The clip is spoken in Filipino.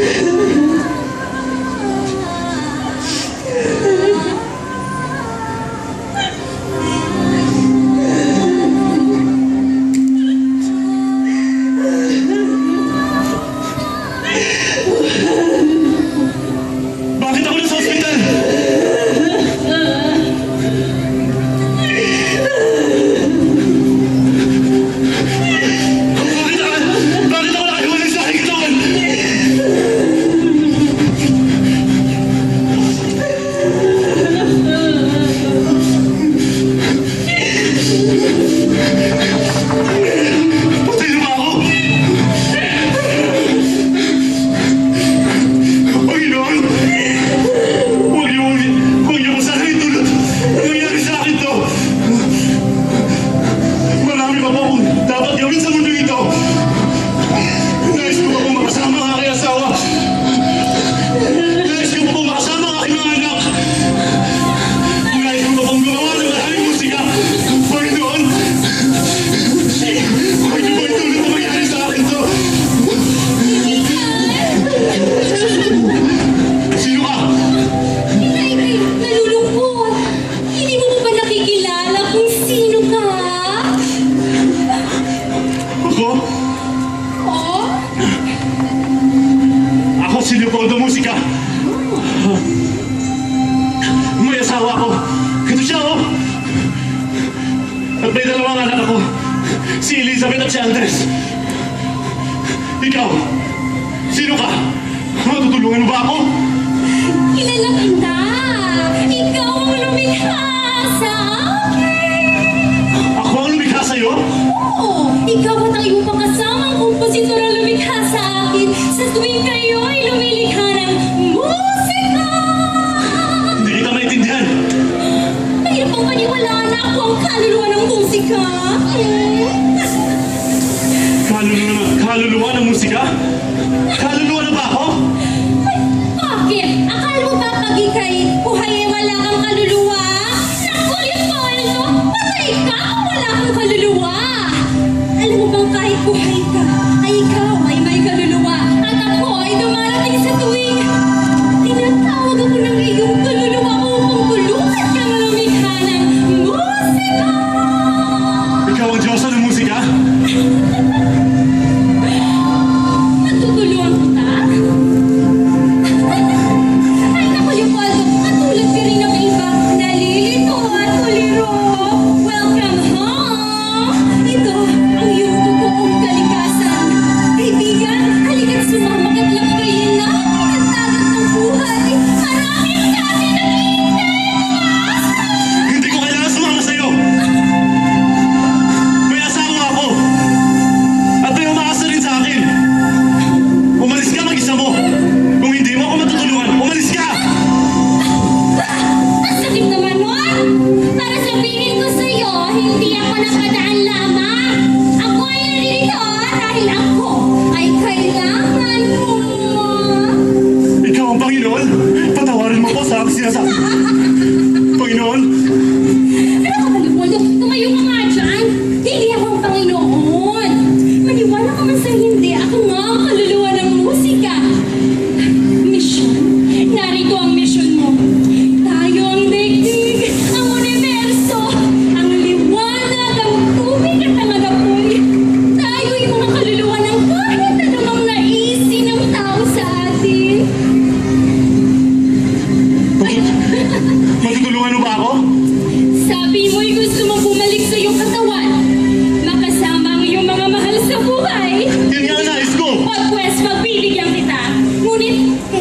Yeah. si Elizabeth at si Andres. Ikaw, sino ka? Matutulungan mo ba ako? Kilala kita! Ikaw ang lumikha sa akin! Ako ang lumikha sa'yo? Oo! Ikaw at ang iyong pangasamang kompositor ang lumikha sa akin sa tuwing kayo kaluluwa ng musika? Kaluluwa na ba ako? Bakit? Akala mo ba pag ikay buhay ay wala kang kaluluwa? Nakulit mo, Elmo! Patay ka! Wala kang kaluluwa! Alam mo bang kahit buhay ka,